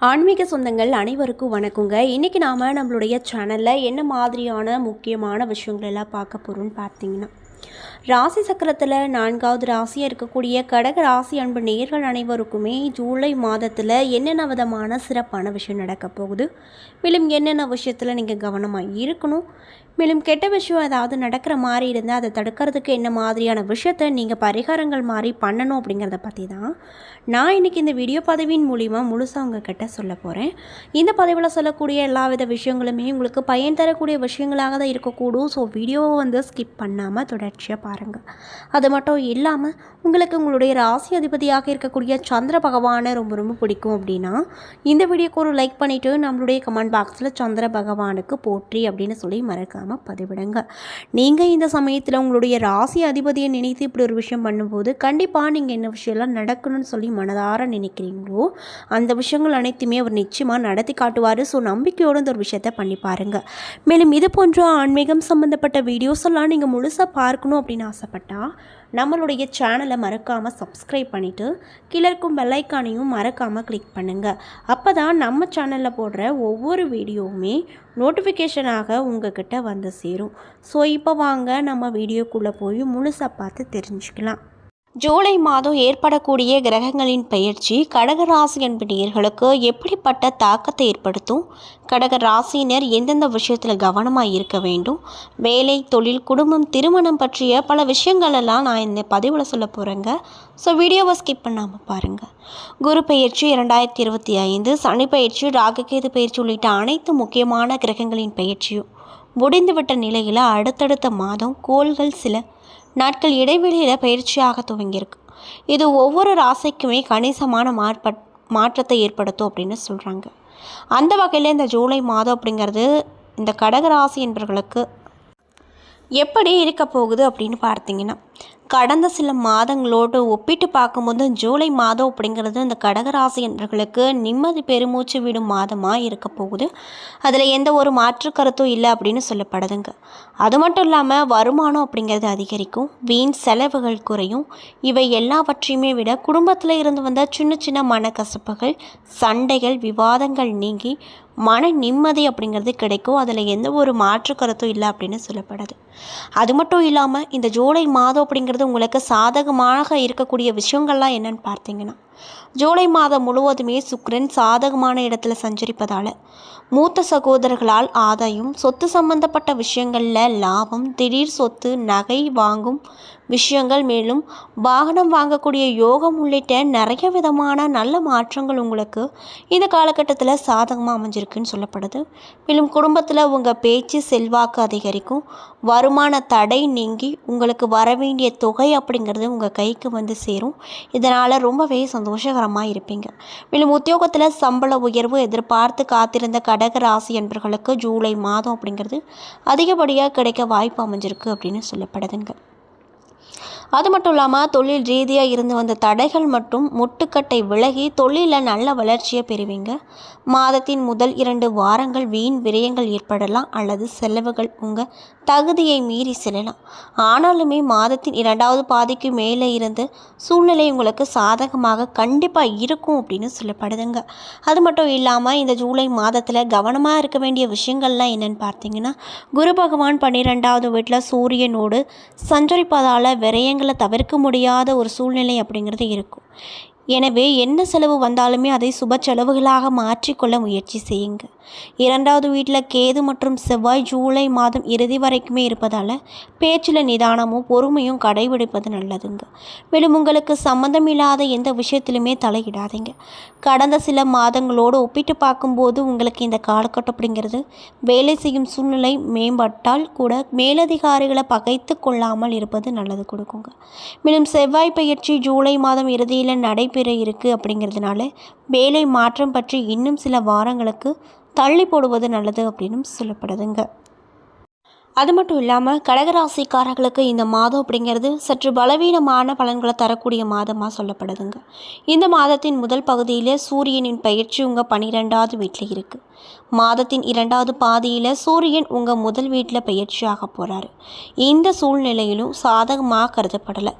ஆன்மீக சொந்தங்கள் அனைவருக்கும் வணக்கங்க. இன்றைக்கி நாம் நம்மளுடைய சேனலில் என்ன மாதிரியான முக்கியமான விஷயங்கள் எல்லாம் பார்க்க போகிறோம்னு பார்த்தீங்கன்னா ராசி சக்கரத்தில் நான்காவது ராசியாக இருக்கக்கூடிய கடக ராசி அன்பு நேர்கள் அனைவருக்குமே ஜூலை மாதத்தில் என்னென்ன விதமான சிறப்பான விஷயம் நடக்க போகுது? மேலும் என்னென்ன விஷயத்தில் நீங்கள் கவனமாக இருக்கணும்? மேலும் கெட்ட விஷயம் ஏதாவது நடக்கிற மாதிரி இருந்தால் அதை தடுக்கிறதுக்கு என்ன மாதிரியான விஷயத்தை நீங்கள் பரிகாரங்கள் மாதிரி பண்ணணும் அப்படிங்கிறத பற்றி தான் நான் இன்றைக்கி இந்த வீடியோ பதவியின் மூலிமா முழுசாக உங்ககிட்ட சொல்ல போகிறேன் இந்த பதவியில் சொல்லக்கூடிய எல்லா வித விஷயங்களுமே உங்களுக்கு பயன் தரக்கூடிய விஷயங்களாக தான் இருக்கக்கூடும். ஸோ வீடியோவை வந்து ஸ்கிப் பண்ணாமல் தொடர்ச்சியாக பாருங்கள் அது மட்டும் இல்லாமல் உங்களுக்கு உங்களுடைய ராசி அதிபதியாக இருக்கக்கூடிய சந்திர பகவானை ரொம்ப ரொம்ப பிடிக்கும் அப்படின்னா இந்த வீடியோக்கு ஒரு லைக் பண்ணிவிட்டு நம்மளுடைய கமெண்ட் பாக்ஸில் சந்திர பகவானுக்கு போற்றி அப்படின்னு சொல்லி மறக்காமல் பதிவிடுங்க. நீங்கள் இந்த சமயத்தில் உங்களுடைய ராசி அதிபதியை நினைத்து இப்படி ஒரு விஷயம் பண்ணும்போது கண்டிப்பாக நீங்கள் என்ன விஷயம்லாம் நடக்கணும்னு சொல்லி மனதார நினைக்கிறீங்களோ அந்த விஷயங்கள் அனைத்துமே அவர் நிச்சயமாக நடத்தி காட்டுவார். ஸோ நம்பிக்கையோடு இந்த ஒரு விஷயத்தை பண்ணி பாருங்கள் மேலும் இது போன்ற ஆன்மீகம் சம்மந்தப்பட்ட வீடியோஸ் எல்லாம் நீங்கள் முழுசாக பார்க்கணும் அப்படின்னு ஆசைப்பட்டால் நம்மளுடைய சேனலை மறக்காமல் சப்ஸ்கிரைப் பண்ணிவிட்டு கீழே இருக்கும் பெல்லைக்கானையும் மறக்காமல் கிளிக் பண்ணுங்கள் அப்போ தான் நம்ம சேனலில் போடுற ஒவ்வொரு வீடியோவுமே நோட்டிஃபிகேஷனாக உங்ககிட்ட வந்து சேரும். ஸோ இப்போ வாங்க நம்ம வீடியோக்குள்ளே போய் முழுசாக பார்த்து தெரிஞ்சுக்கலாம். ஜூலை மாதம் ஏற்படக்கூடிய கிரகங்களின் பயிற்சி கடக ராசி எப்படிப்பட்ட தாக்கத்தை ஏற்படுத்தும்? கடக ராசியினர் எந்தெந்த விஷயத்தில் கவனமாக இருக்க வேண்டும்? வேலை தொழில் குடும்பம் திருமணம் பற்றிய பல விஷயங்களெல்லாம் நான் இந்த பதிவில் சொல்ல போகிறேங்க ஸோ வீடியோவை ஸ்கிப் பண்ணாமல் பாருங்கள் குரு பயிற்சி இரண்டாயிரத்தி இருபத்தி ஐந்து சனி பயிற்சி ராககேது பயிற்சி உள்ளிட்ட அனைத்து முக்கியமான கிரகங்களின் பயிற்சியும் முடிந்துவிட்ட நிலையில் அடுத்தடுத்த மாதம் கோள்கள் சில. நாட்கள் இடைவெளியில் பயிற்சியாக துவங்கியிருக்கு. இது ஒவ்வொரு ராசிக்குமே கணிசமான மாற்பட் மாற்றத்தை ஏற்படுத்தும் அப்படின்னு சொல்கிறாங்க அந்த வகையில் இந்த ஜூலை மாதம் அப்படிங்கிறது இந்த கடக ராசி என்பவர்களுக்கு எப்படி இருக்க போகுது அப்படின்னு பார்த்தீங்கன்னா கடந்த சில மாதங்களோடு ஒப்பிட்டு பார்க்கும்போது ஜூலை மாதம் அப்படிங்கிறது இந்த கடகராசியர்களுக்கு நிம்மதி பெருமூச்சு விடும் மாதமாக இருக்க போகுது. அதில் எந்த ஒரு மாற்று கருத்தும் இல்லை அப்படின்னு சொல்லப்படுதுங்க. அது மட்டும் இல்லாமல் வருமானம் அப்படிங்கிறது அதிகரிக்கும் வீண் செலவுகள் குறையும். இவை எல்லாவற்றையுமே விட குடும்பத்தில் இருந்து வந்த சின்ன சின்ன மனக்கசப்புகள் சண்டைகள் விவாதங்கள் நீங்கி மன நிம்மதி அப்படிங்கிறது கிடைக்கும். அதில் எந்த ஒரு மாற்று கருத்தும் இல்லை அப்படின்னு சொல்லப்படுது. அது மட்டும் இல்லாமல் இந்த ஜூலை மாதம் அப்படிங்கிறது உங்களுக்கு சாதகமாக இருக்கக்கூடிய விஷயங்கள்லாம் என்னென்னு பார்த்தீங்கன்னா ஜூலை மாதம் முழுவதுமே சுக்ரன் சாதகமான இடத்துல சஞ்சரிப்பதால் மூத்த சகோதரர்களால் ஆதாயம் சொத்து சம்பந்தப்பட்ட விஷயங்களில் லாபம் திடீர் சொத்து நகை வாங்கும் விஷயங்கள் மேலும் வாகனம் வாங்கக்கூடிய யோகம் உள்ளிட்ட நிறைய விதமான நல்ல மாற்றங்கள் உங்களுக்கு இந்த காலகட்டத்தில் சாதகமாக அமைஞ்சிருக்குன்னு சொல்லப்படுது. மேலும் குடும்பத்தில் உங்கள் பேச்சு செல்வாக்கு அதிகரிக்கும். வருமான தடை நீங்கி உங்களுக்கு வர வேண்டிய தொகை அப்படிங்கிறது உங்கள் கைக்கு வந்து சேரும். இதனால் ரொம்பவே சந்தோஷகரமாக இருப்பீங்க. மேலும் உத்தியோகத்தில் சம்பள உயர்வு எதிர்பார்த்து காத்திருந்த கடக ராசி என்பர்களுக்கு ஜூலை மாதம் அப்படிங்கிறது அதிகப்படியாக கிடைக்க வாய்ப்பு அமைஞ்சிருக்கு அப்படின்னு சொல்லப்படுதுங்க. அது மட்டும் இல்லாமல் தொழில் ரீதியாக இருந்து வந்த தடைகள் மற்றும் முட்டுக்கட்டை விலகி தொழிலில் நல்ல வளர்ச்சியை பெறுவீங்க. மாதத்தின் முதல் இரண்டு வாரங்கள் வீண் விரயங்கள் ஏற்படலாம் அல்லது செலவுகள் உங்கள் தகுதியை மீறி செல்லலாம். ஆனாலுமே மாதத்தின் இரண்டாவது பாதிக்கு மேலே இருந்து சூழ்நிலை உங்களுக்கு சாதகமாக கண்டிப்பாக இருக்கும் அப்படின்னு சொல்லப்படுதுங்க. அது மட்டும் இல்லாமல் இந்த ஜூலை மாதத்தில் கவனமாக இருக்க வேண்டிய விஷயங்கள்லாம் என்னென்னு பார்த்தீங்கன்னா குரு பகவான் பன்னிரெண்டாவது வீட்டில் சூரியனோடு சஞ்சரிப்பதால் விரயங்கள் தவிர்க்க முடியாத ஒரு சூழ்நிலை அப்படிங்கிறது இருக்கும். எனவே என்ன செலவு வந்தாலுமே அதை சுப செலவுகளாக மாற்றிக்கொள்ள முயற்சி செய்யுங்க. இரண்டாவது வீட்டில் கேது மற்றும் செவ்வாய் ஜூலை மாதம் இறுதி வரைக்குமே இருப்பதால் பேச்சில் நிதானமும் பொறுமையும் கடைபிடிப்பது நல்லதுங்க. மேலும் உங்களுக்கு சம்மந்தம் இல்லாத எந்த விஷயத்திலுமே தலையிடாதீங்க. கடந்த சில மாதங்களோடு ஒப்பிட்டு பார்க்கும்போது உங்களுக்கு இந்த காலகட்டம் அப்படிங்கிறது வேலை செய்யும் சூழ்நிலை மேம்பட்டால் கூட மேலதிகாரிகளை பகைத்து கொள்ளாமல் இருப்பது நல்லது கொடுக்குங்க. மேலும் செவ்வாய் பயிற்சி ஜூலை மாதம் இறுதியில் நடைபெற இருக்குது அப்படிங்கிறதுனால வேலை மாற்றம் பற்றி இன்னும் சில வாரங்களுக்கு தள்ளி போடுவது நல்லது அப்படின்னு சொல்லப்படுதுங்க. அது மட்டும் இல்லாமல் கடகராசிக்காரர்களுக்கு இந்த மாதம் அப்படிங்கிறது சற்று பலவீனமான பலன்களை தரக்கூடிய மாதமாக சொல்லப்படுதுங்க. இந்த மாதத்தின் முதல் பகுதியில் சூரியனின் பயிற்சி உங்கள் பன்னிரெண்டாவது வீட்டில் இருக்குது மாதத்தின் இரண்டாவது பாதியில் சூரியன் உங்கள் முதல் வீட்டில் பயிற்சியாக போகிறாரு இந்த சூழ்நிலையிலும் சாதகமாக கருதப்படலை.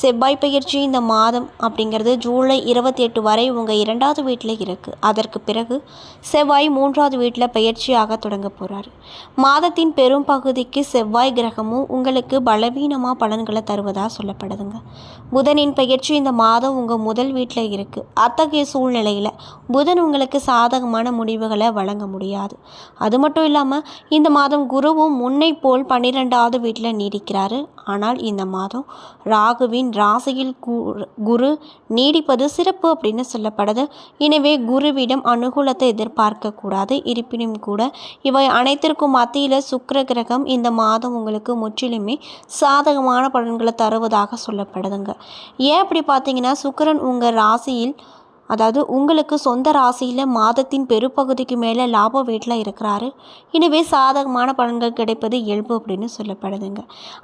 செவ்வாய் பயிற்சி இந்த மாதம் அப்படிங்கிறது ஜூலை இருபத்தி எட்டு வரை உங்கள் இரண்டாவது வீட்டில் இருக்குது அதற்கு பிறகு செவ்வாய் மூன்றாவது வீட்டில் பயிற்சியாக தொடங்க போகிறாரு மாதத்தின் பெரும் பகுதிக்கு செவ்வாய் கிரகமும் உங்களுக்கு பலவீனமாக பலன்களை தருவதாக சொல்லப்படுதுங்க. புதனின் பயிற்சி இந்த மாதம் உங்கள் முதல் வீட்டில் இருக்குது அத்தகைய சூழ்நிலையில் புதன் உங்களுக்கு சாதகமான முடிவுகளை வழங்க முடியாது. அது மட்டும் இல்லாமல் இந்த மாதம் குருவும் முன்னை போல் பன்னிரெண்டாவது வீட்டில் நீடிக்கிறாரு. ஆனால் இந்த மாதம் ராகுவின் ராசியில் கு- குரு நீடிப்பது சிறப்பு அப்படின்னு சொல்லப்படுது. எனவே குருவிடம் அனுகூலத்தை எதிர்பார்க்கக்கூடாது இருப்பினும் கூட இவை அனைத்திற்கும் மத்தியில் சுக்கர கிரகம் இந்த மாதம் உங்களுக்கு முற்றிலுமே சாதகமான பலன்களை தருவதாக சொல்லப்படுதுங்க. ஏன் அப்படி பார்த்தீங்கன்னா சுக்கரன் உங்கள் ராசியில் அதாவது உங்களுக்கு சொந்த ராசியில் மாதத்தின் பெருப்பகுதிக்கு மேலே லாப வீட்டில் இருக்கிறாரு. எனவே சாதகமான பலன்கள் கிடைப்பது இயல்பு அப்படின்னு சொல்லப்படுதுங்க.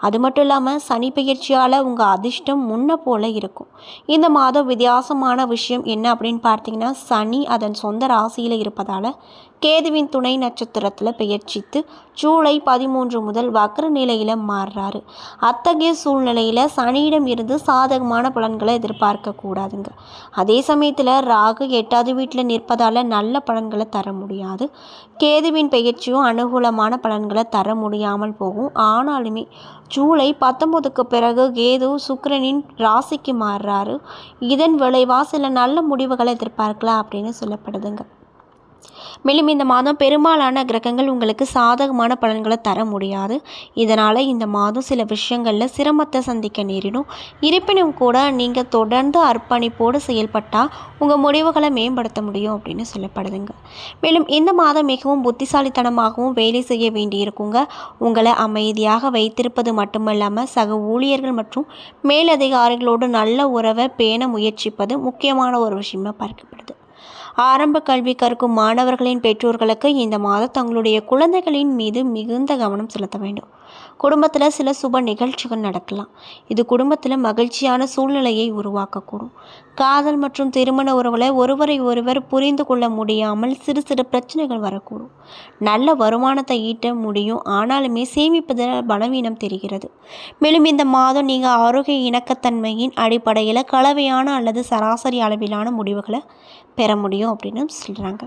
அது மட்டும் இல்லாமல் சனி பயிற்சியால் உங்கள் அதிர்ஷ்டம் முன்ன போல இருக்கும். இந்த மாதம் வித்தியாசமான விஷயம் என்ன அப்படின்னு பார்த்தீங்கன்னா சனி அதன் சொந்த ராசியில் இருப்பதால் கேதுவின் துணை நட்சத்திரத்தில் பெயர்ச்சித்து ஜூலை பதிமூன்று முதல் வக்ர நிலையில் மாறுறாரு. அத்தகைய சூழ்நிலையில் சனியிடம் இருந்து சாதகமான பலன்களை எதிர்பார்க்க கூடாதுங்க. அதே சமயத்தில் ராகு எட்டாவது வீட்டில் நிற்பதால் நல்ல பலன்களை தர முடியாது. கேதுவின் பெயர்ச்சியும் அனுகூலமான பலன்களை தர முடியாமல் போகும். ஆனாலுமே ஜூலை பத்தொன்பதுக்கு பிறகு கேது சுக்கரனின் ராசிக்கு மாறுறாரு. இதன் விளைவாக சில நல்ல முடிவுகளை எதிர்பார்க்கலாம் அப்படின்னு சொல்லப்படுதுங்க. மேலும் இந்த மாதம் பெரும்பாலான கிரகங்கள் உங்களுக்கு சாதகமான பலன்களை தர முடியாது. இதனால் இந்த மாதம் சில விஷயங்களில் சிரமத்தை சந்திக்க நேரிடும். இருப்பினும் கூட நீங்கள் தொடர்ந்து அர்ப்பணிப்போடு செயல்பட்டால் உங்கள் முடிவுகளை மேம்படுத்த முடியும் அப்படின்னு சொல்லப்படுதுங்க. மேலும் இந்த மாதம் மிகவும் புத்திசாலித்தனமாகவும் வேலை செய்ய வேண்டியிருக்குங்க. உங்களை அமைதியாக வைத்திருப்பது மட்டுமல்லாமல் சக ஊழியர்கள் மற்றும் மேலதிகாரிகளோடு நல்ல உறவை பேண முயற்சிப்பது முக்கியமான ஒரு விஷயமாக பார்க்கப்படுது. ஆரம்ப கல்வி கற்கும் மாணவர்களின் பெற்றோர்களுக்கு இந்த மாதம் தங்களுடைய குழந்தைகளின் மீது மிகுந்த கவனம் செலுத்த வேண்டும். குடும்பத்தில் சில சுப நிகழ்ச்சிகள் நடக்கலாம். இது குடும்பத்தில் மகிழ்ச்சியான சூழ்நிலையை உருவாக்கக்கூடும். காதல் மற்றும் திருமண உறவுகளை ஒருவரை ஒருவர் புரிந்து கொள்ள முடியாமல் சிறு சிறு பிரச்சனைகள் வரக்கூடும். நல்ல வருமானத்தை ஈட்ட முடியும். ஆனாலுமே சேமிப்பதில் பலவீனம் தெரிகிறது. மேலும் இந்த மாதம் நீங்கள் ஆரோக்கிய இணக்கத்தன்மையின் அடிப்படையில் கலவையான அல்லது சராசரி அளவிலான முடிவுகளை பெற முடியும். அப்படின்னு சொல்கிறாங்க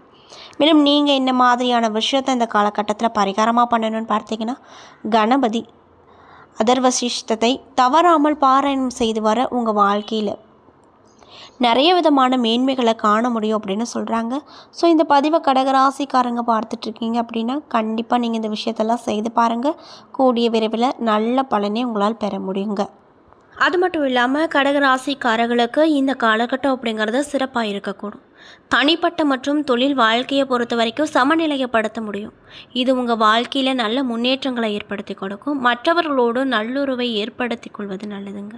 மேலும் நீங்கள் இந்த மாதிரியான விஷயத்தை இந்த காலகட்டத்தில் பரிகாரமாக பண்ணணும்னு பார்த்தீங்கன்னா கணபதி அதர்வசிஷ்டத்தை தவறாமல் பாராயணம் செய்து வர உங்கள் வாழ்க்கையில் நிறைய விதமான மேன்மைகளை காண முடியும் அப்படின்னு சொல்கிறாங்க ஸோ இந்த பதிவை கடகராசிக்காரங்க பார்த்துட்ருக்கீங்க அப்படின்னா கண்டிப்பாக நீங்கள் இந்த விஷயத்தெல்லாம் செய்து பாருங்கள் கூடிய விரைவில் நல்ல பலனே உங்களால் பெற முடியுங்க. அது மட்டும் இல்லாமல் கடகராசிக்காரர்களுக்கு இந்த காலகட்டம் அப்படிங்கிறது சிறப்பாக இருக்கக்கூடும். தனிப்பட்ட மற்றும் தொழில் வாழ்க்கையை பொறுத்த வரைக்கும் சமநிலையப்படுத்த முடியும். இது உங்கள் வாழ்க்கையில் நல்ல முன்னேற்றங்களை ஏற்படுத்தி கொடுக்கும். மற்றவர்களோடு நல்லுறவை ஏற்படுத்தி கொள்வது நல்லதுங்க.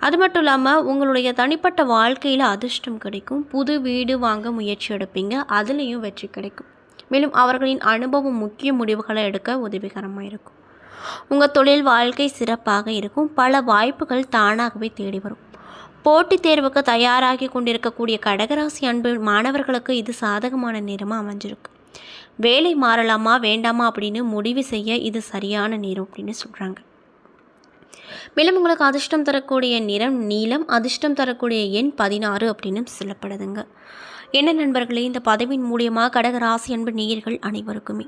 அது மட்டும் இல்லாமல் உங்களுடைய தனிப்பட்ட வாழ்க்கையில் அதிர்ஷ்டம் கிடைக்கும். புது வீடு வாங்க முயற்சி எடுப்பீங்க. அதுலேயும் வெற்றி கிடைக்கும். மேலும் அவர்களின் அனுபவம் முக்கிய முடிவுகளை எடுக்க உதவிகரமாக இருக்கும். உங்கள் தொழில் வாழ்க்கை சிறப்பாக இருக்கும். பல வாய்ப்புகள் தானாகவே தேடி வரும். போட்டித் தேர்வுக்கு தயாராகி கொண்டிருக்கக்கூடிய கடகராசி அன்பு மாணவர்களுக்கு இது சாதகமான நேரமாக அமைஞ்சிருக்கு. வேலை மாறலாமா வேண்டாமா அப்படின்னு முடிவு செய்ய இது சரியான நேரம் அப்படின்னு சொல்கிறாங்க மேலும் உங்களுக்கு அதிர்ஷ்டம் தரக்கூடிய நிறம் நீளம் அதிர்ஷ்டம் தரக்கூடிய எண் பதினாறு அப்படின்னு சொல்லப்படுதுங்க. என்ன நண்பர்களே இந்த பதவியின் மூலியமாக கடகராசி அன்பு நேயர்கள் அனைவருக்குமே.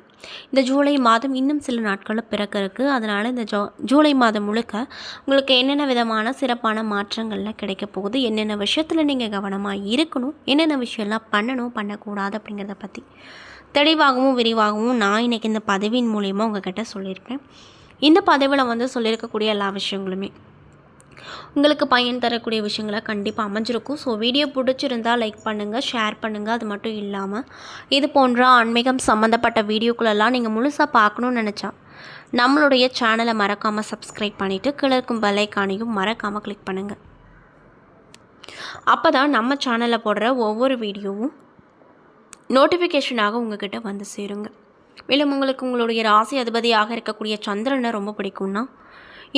இந்த ஜூலை மாதம் இன்னும் சில நாட்களில் பிறக்க இருக்குது அதனால் இந்த ஜோ ஜூலை மாதம் முழுக்க உங்களுக்கு என்னென்ன விதமான சிறப்பான மாற்றங்கள்லாம் கிடைக்க போகுது? என்னென்ன விஷயத்தில் நீங்கள் கவனமாக இருக்கணும்? என்னென்ன விஷயம்லாம் பண்ணணும் பண்ணக்கூடாது அப்படிங்கிறத பற்றி தெளிவாகவும் விரிவாகவும் நான் இன்றைக்கி இந்த பதவியின் மூலியமாக உங்ககிட்ட சொல்லியிருக்கேன். இந்த பதவியில் வந்து சொல்லியிருக்கக்கூடிய எல்லா விஷயங்களுமே உங்களுக்கு பயன் தரக்கூடிய விஷயங்களை கண்டிப்பாக அமைஞ்சிருக்கும். ஸோ வீடியோ பிடிச்சிருந்தா லைக் பண்ணுங்கள் ஷேர் பண்ணுங்கள் அது மட்டும் இல்லாமல் இது போன்ற ஆன்மீகம் சம்மந்தப்பட்ட வீடியோக்களெல்லாம் நீங்கள் முழுசாக பார்க்கணுன்னு நினச்சா நம்மளுடைய சேனலை மறக்காமல் சப்ஸ்கிரைப் பண்ணிவிட்டு கீழே இருக்கும் பெல்லைக்கானையும் மறக்காமல் கிளிக் பண்ணுங்கள் அப்போ தான் நம்ம சேனலில் போடுற ஒவ்வொரு வீடியோவும் நோட்டிஃபிகேஷனாக உங்ககிட்ட வந்து சேருங்க. மேலும் உங்களுக்கு உங்களுடைய ராசி அதிபதியாக இருக்கக்கூடிய சந்திரனை ரொம்ப பிடிக்கும்னா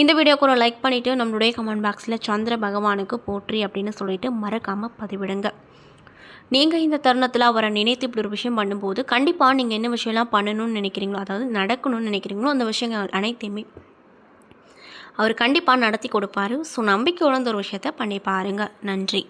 இந்த வீடியோக்கு ஒரு லைக் பண்ணிவிட்டு நம்மளுடைய கமெண்ட் பாக்ஸில் சந்திர பகவானுக்கு போற்றி அப்படின்னு சொல்லிட்டு மறக்காமல் பதிவிடுங்க. நீங்கள் இந்த தருணத்தில் அவரை நினைத்து இப்படி ஒரு விஷயம் பண்ணும்போது கண்டிப்பாக நீங்கள் என்ன விஷயம்லாம் பண்ணணும்னு நினைக்கிறீங்களோ அதாவது நடக்கணும்னு நினைக்கிறீங்களோ அந்த விஷயங்கள் அனைத்தையுமே அவர் கண்டிப்பாக நடத்தி கொடுப்பாரு. ஸோ நம்பிக்கையோட இந்த ஒரு விஷயத்த பண்ணி பாருங்கள் நன்றி.